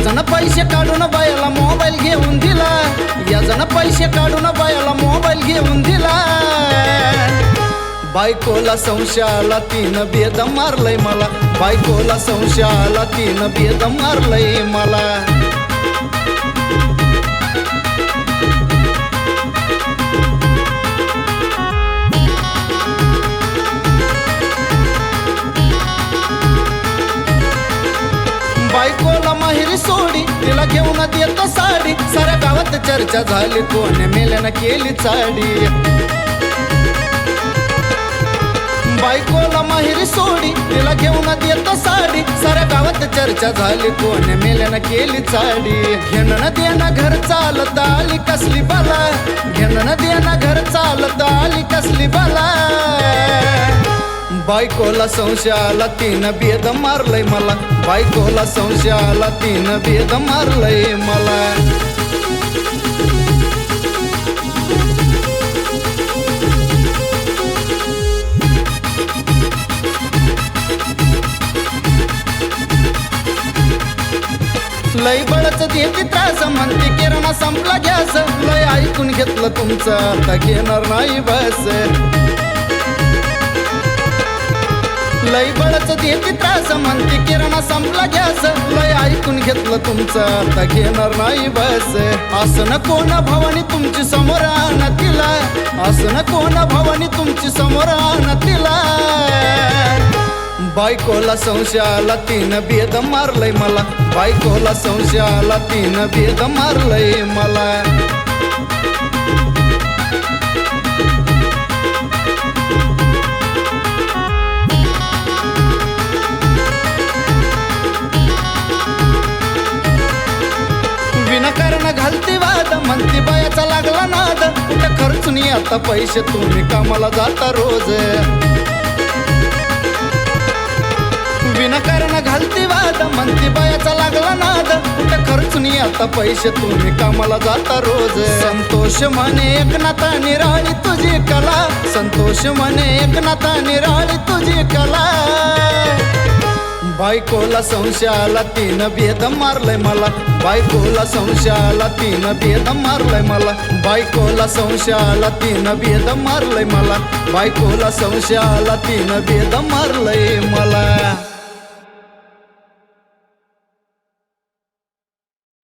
याजन पैसे काढून बायाला मोबाईल घेऊन दिला. याजन पैसे काढून बायाला मोबाईल घेऊन दिला. बायकोला संशयाला तीन बेद मारलंय मला. बायकोला संशयाला तीन बेद मारलंय मला. सोडी. तिला घेऊन देत साडी. साऱ्या गावात चर्चा झाली. कोण मेल्यानं केली चाडी. बायकोला माहेरी सोडी. तिला घेऊन देत साडी. साऱ्या गावात चर्चा झाली. कोण मेल्यानं केली चाडी. घेणं देणं घर चालत आली कसली बाला. घेणं देणं घर चालत आली कसली बाला. बायकोला संशयाला तीन बेद मारलंय मला. बायकोला संशयाला तीन बेद मारलंय मला. लय बळच देते त्रास म्हणते किरणा संपला गॅस. लय ऐकून घेतलं तुमचं आता घेणार नाही बस. लय बळच देते त्रास म्हणते किरणा संपला गॅस. लय ऐकून घेतलं तुमचं आता घेणार नाही बस. असं न कोण भवानी तुमची समोर आण तिला असं न कोण भवानी तुमची समोर आण तिला बायकोला संशयाला तीन बेद मारलंय मला. बायकोला संशयाला तीन बेद मारलंय मला. विनाकारण घालते वाद. म्हणते बायाचा लागला नाद. कुठे खर्चून आता पैसे तुम्ही कामाला जाता रोज. विनाकारण घालते वाद. म्हणते बायाचा लागला नाद. त्या खर्चून आता पैसे तुम्ही कामाला जाता रोज. संतोष म्हणे एकनाथा निराळी तुझी कला. संतोष म्हणे एकनाथा निराळी तुझी कला. बायकोला संशयाला तीन भेद मारलंय मला. बायकोला संशयाला तीन भेद मारलंय मला. बायकोला संशयाला तीन भेद मारलंय मला. बायकोला संशयाला तीन भेद मारलंय मला.